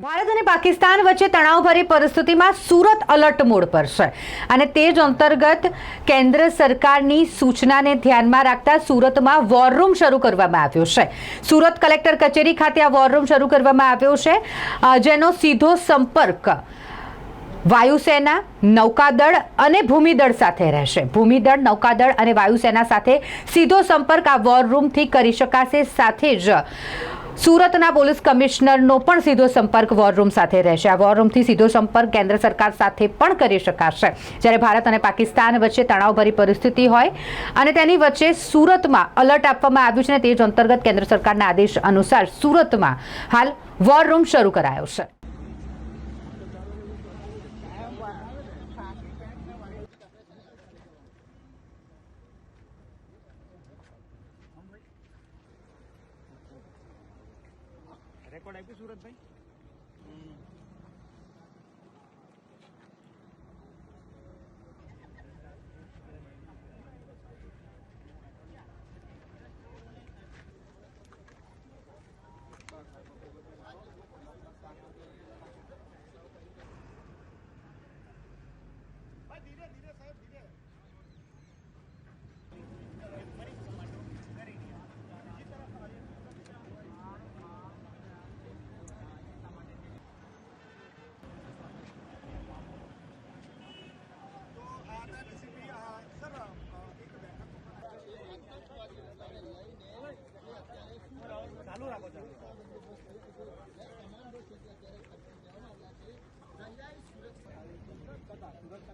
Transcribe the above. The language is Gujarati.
ભારત અને પાકિસ્તાન વચ્ચે તણાવભરી પરિસ્થિતિમાં સુરત અલર્ટ મોડ પર છે. અને તે જ અંતર્ગત કેન્દ્ર સરકારની સૂચનાને ધ્યાનમાં રાખતા સુરતમાં વોર રૂમ શરૂ કરવામાં આવ્યો છે. સુરત કલેક્ટર કચેરી ખાતે આ વોર રૂમ શરૂ કરવામાં આવ્યો છે. જેનો સીધો સંપર્ક વાયુસેના નૌકાદળ અને ભૂમિદળ સાથે રહેશે. ભૂમિદળ, નૌકાદળ અને વાયુસેના સાથે સીધો સંપર્ક આ વોર રૂમથી કરી શકાશે સાથે જ સુરતના પોલીસ કમિશનરનો પણ સીધો સંપર્ક વોર રૂમ સાથે રહેશે. આ વોર રૂમથી સીધો સંપર્ક કેન્દ્ર સરકાર સાથે પણ કરી શકાશે. જ્યારે ભારત અને પાકિસ્તાન વચ્ચે તણાવભરી પરિસ્થિતિ હોય અને તેની વચ્ચે સુરતમાં અલર્ટ આપવામાં આવ્યું છે અને તે જ અંતર્ગત કેન્દ્ર સરકારના આદેશ અનુસાર સુરતમાં હાલ વોર રૂમ શરૂ કરાયો છે. રેકોર્ડ આપ્યું સુરતભાઈ ચાલુ રાખો ચાલુ સુરક્ષાની દ્રષ્ટિએ જે પ્રમાણે